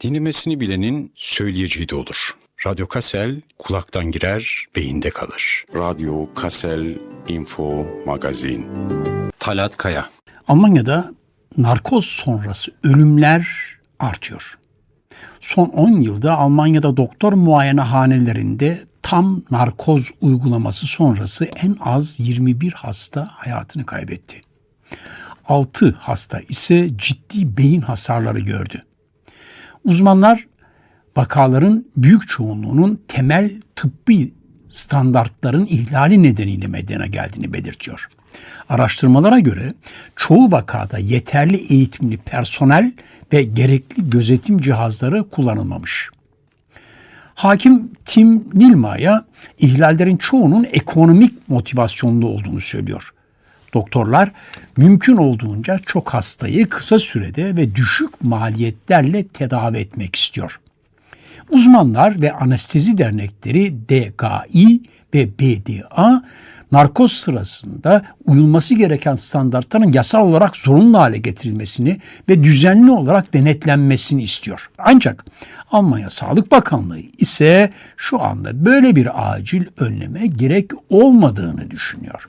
Dinlemesini bilenin söyleyeceği de olur. Radyo Kassel kulaktan girer, beyinde kalır. Radyo Kassel Info Magazin. Talat Kaya. Almanya'da narkoz sonrası ölümler artıyor. Son 10 yılda Almanya'da doktor muayenehanelerinde tam narkoz uygulaması sonrası en az 21 hasta hayatını kaybetti. 6 hasta ise ciddi beyin hasarları gördü. Uzmanlar vakaların büyük çoğunluğunun temel tıbbi standartların ihlali nedeniyle meydana geldiğini belirtiyor. Araştırmalara göre çoğu vakada yeterli eğitimli personel ve gerekli gözetim cihazları kullanılmamış. Hakim Tim Nilma'ya ihlallerin çoğunun ekonomik motivasyonlu olduğunu söylüyor. Doktorlar mümkün olduğunca çok hastayı kısa sürede ve düşük maliyetlerle tedavi etmek istiyor. Uzmanlar ve anestezi dernekleri DGI ve BDA narkoz sırasında uyulması gereken standartların yasal olarak zorunlu hale getirilmesini ve düzenli olarak denetlenmesini istiyor. Ancak Almanya Sağlık Bakanlığı ise şu anda böyle bir acil önleme gerek olmadığını düşünüyor.